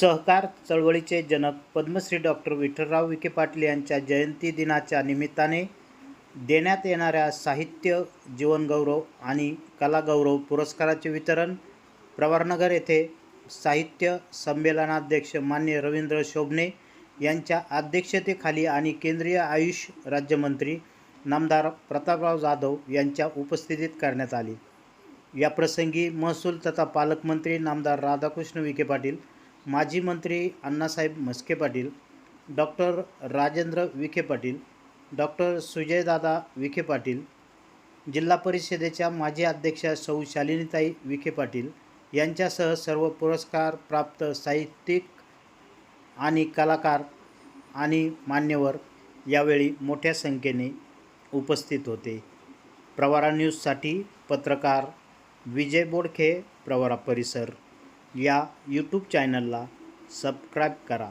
सहकार चळवळीचे जनक पद्मश्री डॉक्टर विठ्ठलराव विखे पाटील यांच्या जयंती दिनाच्या निमित्ताने देण्यात येणाऱ्या साहित्य जीवनगौरव आणि कलागौरव पुरस्काराचे वितरण प्रवरनगर येथे साहित्य संमेलनाध्यक्ष मान्य रवींद्र शोभणे यांच्या अध्यक्षतेखाली आणि केंद्रीय आयुष राज्यमंत्री नामदार प्रतापराव जाधव यांच्या उपस्थितीत करण्यात आली. याप्रसंगी महसूल तथा पालकमंत्री नामदार राधाकृष्ण विखे पाटील माजी मंत्री अण्णासाहेब म्हस्के पाटील डॉक्टर राजेंद्र विखे पाटील डॉक्टर सुजयदादा विखे पाटील जिल्हा परिषदेच्या माजी अध्यक्षा सौ शालिनीताई विखे पाटील यांच्यासह सर्व पुरस्कार प्राप्त साहित्यिक आणि कलाकार आणि मान्यवर यावेळी मोठ्या संख्येने उपस्थित होते. प्रवारा न्यूजसाठी पत्रकार विजय बोडखे प्रवारा परिसर. या यूट्यूब चॅनलला सबस्क्राईब करा.